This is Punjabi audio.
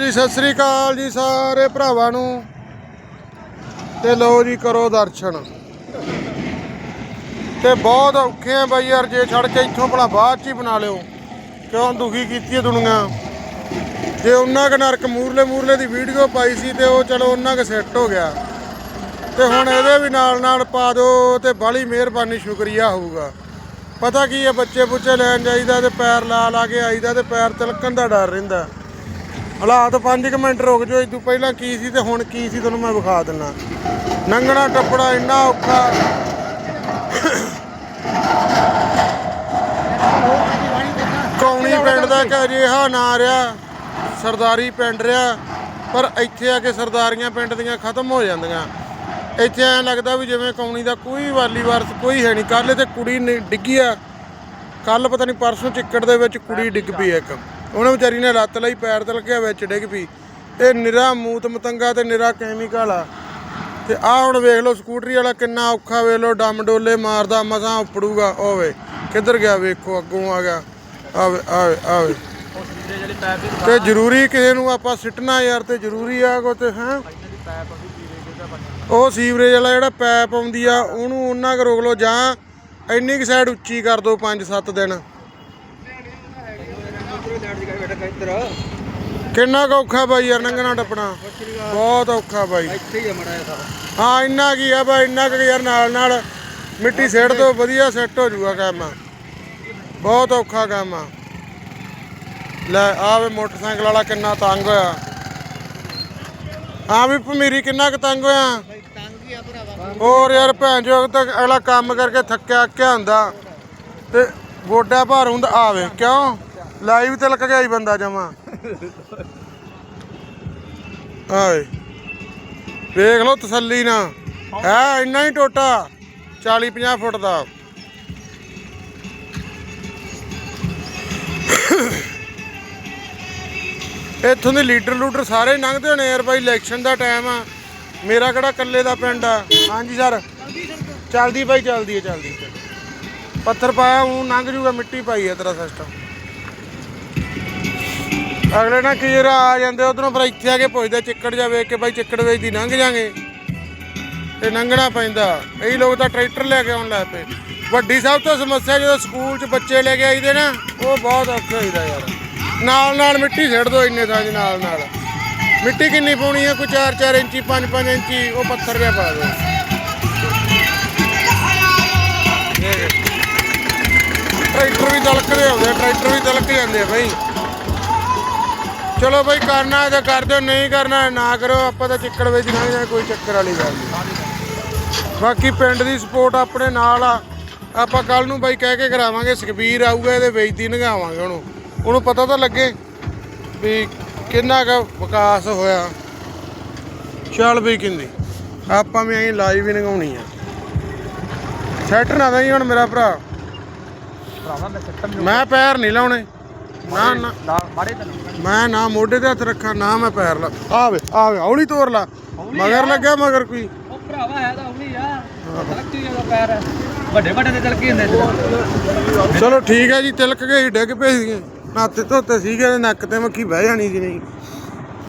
ਜੀ, ਸਤਿ ਸ੍ਰੀ ਅਕਾਲ ਜੀ ਸਾਰੇ ਭਰਾਵਾਂ ਨੂੰ। ਤੇ ਲਓ ਜੀ, ਕਰੋ ਦਰਸ਼ਨ। ਤੇ ਬਹੁਤ ਔਖੇ ਆ ਬਾਈ ਯਾਰ, ਜੇ ਛੱਡ ਕੇ ਇੱਥੋਂ ਭਲਾ ਬਾਅਦ ਚ ਹੀ ਬਣਾ ਲਿਓ। ਕਿਉਂ ਦੁਖੀ ਕੀਤੀ ਹੈ ਦੁਨੀਆ। ਜੇ ਉਹਨਾਂ ਕ ਨਰਕ ਮੂਰਲੇ ਮੂਰਲੇ ਦੀ ਵੀਡੀਓ ਪਾਈ ਸੀ ਤੇ ਉਹ ਚਲੋ ਉਹਨਾਂ ਕ ਸੈੱਟ ਹੋ ਗਿਆ। ਤੇ ਹੁਣ ਇਹਦੇ ਵੀ ਨਾਲ ਨਾਲ ਪਾ ਦਿਓ ਤੇ ਬਾਲੀ ਮਿਹਰਬਾਨੀ, ਸ਼ੁਕਰੀਆ ਹੋਊਗਾ। ਪਤਾ ਕੀ ਹੈ, ਬੱਚੇ ਬੁੱਚੇ ਲੈਣ ਜਾਈਦਾ ਤੇ ਪੈਰ ਲਾ ਲਾ ਕੇ ਆਈਦਾ ਤੇ ਪੈਰ ਤਿਲਕਣ ਦਾ ਡਰ ਰਹਿੰਦਾ। ਹਾਲਾਤ 5 ਮਿੰਟ ਰੁਕ ਜਾਓ ਇਦੋਂ ਪਹਿਲਾਂ ਕੀ ਸੀ ਤੇ ਹੁਣ ਕੀ ਸੀ ਤੁਹਾਨੂੰ ਮੈਂ ਵਿਖਾ ਦਿੰਨਾ ਨੰਗਣਾ ਟੱਪੜਾ ਇੰਨਾ ਔਖਾ। ਕੌਣੀ ਪਿੰਡ ਦਾ ਇੱਕ ਅਜਿਹਾ ਨਾਂ ਰਿਹਾ, ਸਰਦਾਰੀ ਪਿੰਡ ਰਿਹਾ, ਪਰ ਇੱਥੇ ਆ ਕੇ ਸਰਦਾਰੀਆਂ ਪਿੰਡ ਦੀਆਂ ਖਤਮ ਹੋ ਜਾਂਦੀਆਂ। ਇੱਥੇ ਐਂ ਲੱਗਦਾ ਵੀ ਜਿਵੇਂ ਕੌਣੀ ਦਾ ਕੋਈ ਵਾਲੀ ਵਾਰਸ ਕੋਈ ਹੈ ਨਹੀਂ। ਕੱਲ ਤੇ ਕੁੜੀ ਨੇ ਡਿੱਗੀ ਆ। ਕੱਲ ਪਤਾ ਨਹੀਂ ਪਰਸੋਂ ਚਿੱਕੜ ਦੇ ਵਿੱਚ ਕੁੜੀ ਡਿੱਗ ਪਈ ਇੱਕ। ਉਹਨੇ ਵਿਚਾਰੀ ਨੇ ਲੱਤ ਲਈ, ਪੈਰ ਤਲਕਿਆ ਵਿੱਚ ਡਿੱਗ ਪਈ। ਇਹ ਨਿਰਾ ਮੂਤ ਮਤੰਗਾ ਤੇ ਨਿਰਾ ਕੈਮੀਕਲ ਆ। ਤੇ ਆਹ ਹੁਣ ਵੇਖ ਲਓ ਸਕੂਟਰੀ ਵਾਲਾ ਕਿੰਨਾ ਔਖਾ ਵੇਖ ਲਓ, ਡੰਮ ਡੋਲੇ ਮਾਰਦਾ, ਮਸਾਂ ਉਪੜੂਗਾ। ਓਵੇ, ਕਿੱਧਰ ਗਿਆ ਵੇਖੋ, ਅੱਗੋਂ ਆ ਗਿਆ। ਆਵੇ ਆਵੇ ਆਵੇ। ਤੇ ਜ਼ਰੂਰੀ ਕਿਸੇ ਨੂੰ ਆਪਾਂ ਸਿੱਟਣਾ ਯਾਰ, ਤੇ ਜ਼ਰੂਰੀ ਆ ਕੋ ਤੇ, ਹੈ? ਉਹ ਸੀਵਰੇਜ ਵਾਲਾ ਜਿਹੜਾ ਪੈਪ ਆਉਂਦੀ ਆ, ਉਹਨੂੰ ਉਹਨਾਂ ਕੁ ਰੋਕ ਲਓ ਜਾਂ ਇੰਨੀ ਕੁ ਸਾਈਡ ਉੱਚੀ ਕਰ ਦਿਓ 5-7 ਦਿਨ। ਕਿੰਨਾ ਕੁ ਔਖਾ ਬਾਈ ਯਾਰ ਲੰਘਣਾ ਟੱਪਣਾ। ਬਹੁਤ ਔਖਾ ਬਾਈ। ਇੱਥੇ ਹੀ ਮੜਾ ਸਾਰਾ। ਹਾਂ ਇੰਨਾ ਕੀ ਆ ਬਾਈ ਇੰਨਾ ਕੁ ਯਾਰ ਨਾਲ ਨਾਲ ਮਿੱਟੀ ਸੇੜ ਤੋਂ ਵਧੀਆ ਸੈੱਟ ਹੋ ਜਾਊਗਾ ਕੰਮ। ਬਹੁਤ ਔਖਾ ਕੰਮ ਆ। ਲੈ ਆਵੇ ਮੋਟਰਸਾਈਕਲ ਵਾਲਾ ਕਿੰਨਾ ਤੰਗ ਹੋਇਆ। ਹਾਂ ਵੀ ਭਮੀਰੀ ਕਿੰਨਾ ਕੁ ਤੰਗ ਹੋਇਆ? ਆ ਹੋਰ ਯਾਰ ਭੈਣ ਜੋਗ ਤੱਕ ਅਗਲਾ ਕੰਮ ਕਰਕੇ ਥੱਕਿਆ ਆਕਿਆ ਹੁੰਦਾ। ਤੇ ਗੋਡਾ ਭਾਰ ਹੁੰਦਾ ਆਵੇ ਕਿਉਂ? ਲਾਈਵ ਤੇ ਲੱਗ ਗਿਆ ਹੀ ਬੰਦਾ ਜਮਾ। ਆਵੇ ਵੇਖ ਲਓ ਤਸੱਲੀ ਨਾ ਹੈ ਇੰਨਾ ਹੀ ਟੋਟਾ 40 50 ਫੁੱਟ ਦਾ। ਇੱਥੋਂ ਦੇ ਲੀਡਰ ਲੂਡਰ ਸਾਰੇ ਲੰਘਦੇ ਹੋਣੇ ਯਾਰ ਬਾਈ, ਇਲੈਕਸ਼ਨ ਦਾ ਟਾਈਮ ਆ। ਮੇਰਾ ਕਿਹੜਾ ਇਕੱਲੇ ਦਾ ਪਿੰਡ ਆ। ਹਾਂਜੀ ਸਰ। ਚੱਲਦੀ ਬਾਈ, ਚੱਲਦੀ ਹੈ, ਚੱਲਦੀ ਪੱਥਰ ਪਾਇਆ ਉਹ ਲੰਘ ਜੂਗਾ, ਮਿੱਟੀ ਪਾਈ ਹੈ ਤੇਰਾ ਸਿਸਟਮ ਅਗਲੇ ਨਾ ਕਈ ਵਾਰ ਆ ਜਾਂਦੇ ਉਧਰੋਂ ਫਿਰ ਇੱਥੇ ਆ ਕੇ ਪੁੱਛਦੇ ਚਿੱਕੜ ਜਾ ਵੇਖ ਕੇ ਬਾਈ ਚਿੱਕੜ ਵੇਚ ਦੀ ਲੰਘ ਜਾਗੇ। ਤੇ ਲੰਘਣਾ ਪੈਂਦਾ। ਇਹੀ ਲੋਕ ਤਾਂ ਟਰੈਕਟਰ ਲੈ ਕੇ ਆਉਣ ਲੱਗ ਪਏ। ਵੱਡੀ ਸਭ ਤੋਂ ਸਮੱਸਿਆ ਜਦੋਂ ਸਕੂਲ 'ਚ ਬੱਚੇ ਲੈ ਕੇ ਆਈਦੇ ਨਾ ਉਹ ਬਹੁਤ ਔਖਾ ਹੋਈਦਾ ਯਾਰ। ਨਾਲ ਨਾਲ ਮਿੱਟੀ ਸਿੱਟ ਦੋ ਇੰਨੇ ਥਾਂ 'ਚ ਨਾਲ ਨਾਲ। ਮਿੱਟੀ ਕਿੰਨੀ ਪਾਉਣੀ ਹੈ ਕੋਈ 4-4 ਇੰਚੀ 5-5 ਇੰਚੀ ਉਹ ਪੱਥਰ ਜਿਹਾ ਪਾ ਦਿਓ ਟਰੈਕਟਰ ਵੀ ਦਲਕਦੇ ਆਉਂਦੇ ਆ, ਟਰੈਕਟਰ ਵੀ ਦਲਕ ਜਾਂਦੇ ਆ ਬਈ। ਚਲੋ ਬਈ ਕਰਨਾ ਹੈ ਤਾਂ ਕਰ ਦਿਓ ਨਹੀਂ ਕਰਨਾ ਨਾ ਕਰੋ ਆਪਾਂ ਤਾਂ ਚਿੱਕੜ ਵਿੱਚ ਲੰਘ ਜਾਏ ਕੋਈ ਚੱਕਰ ਵਾਲੀ ਗੱਲ ਨਹੀਂ। ਬਾਕੀ ਪਿੰਡ ਦੀ ਸਪੋਰਟ ਆਪਣੇ ਨਾਲ ਆ। ਆਪਾਂ ਕੱਲ ਨੂੰ ਬਾਈ ਕਹਿ ਕੇ ਕਰਾਵਾਂਗੇ ਸੁਖਬੀਰ ਆਊਗਾ ਇਹਦੇ ਵੇਚਦੀ ਨਗਾਵਾਂਗੇ ਉਹਨੂੰ। ਉਹਨੂੰ ਪਤਾ ਤਾਂ ਲੱਗੇ ਵੀ ਕਿੰਨਾ ਕੁ ਵਿਕਾਸ ਹੋਇਆ। ਚੱਲ ਬਈ ਕਿੰਦੀ ਆਪਾਂ ਵੀ ਐਂ ਲਾਈਵ ਹੀ ਨਗਾਉਣੀ ਆ। ਸੈੱਟ ਨਾ ਦਈ ਹੁਣ ਮੇਰਾ ਭਰਾ। ਮੈਂ ਪੈਰ ਨਹੀਂ ਲਾਉਣੇ। ਨਾ ਨਾ। ਤੈਨੂੰ ਮੈਂ ਨਾ ਮੋਢੇ ਤੇ ਹੱਥ ਰੱਖਾਂ ਨਾ ਮੈਂ ਪੈਰ ਲਾ ਆਵੇ ਆਵੇ ਹੌਲੀ ਤੋਰ ਲਾ। ਮਗਰ ਲੱਗਿਆ ਮਗਰ ਕੋਈ। ਉਹ ਭਰਾਵਾ ਹੈ ਤਾਂ ਉਹੀ ਆ। ਤਲਕੀ ਜਿਹਾ ਪੈਰ ਹੈ। ਵੱਡੇ ਵੱਡੇ ਤੇ ਤਲਕੀ ਹੁੰਦੇ ਸੀ ਚਲੋ ਠੀਕ ਹੈ ਜੀ ਤਿਲਕ ਗਏ ਡਿੱਗ ਪਏ ਸੀਗੇ। ਨਾਤੇ ਧੋਤੇ ਸੀਗੇ ਨੱਕ ਤੇ ਮੱਖੀ ਬਹਿ ਜਾਣੀ ਸੀ ਨਹੀਂ।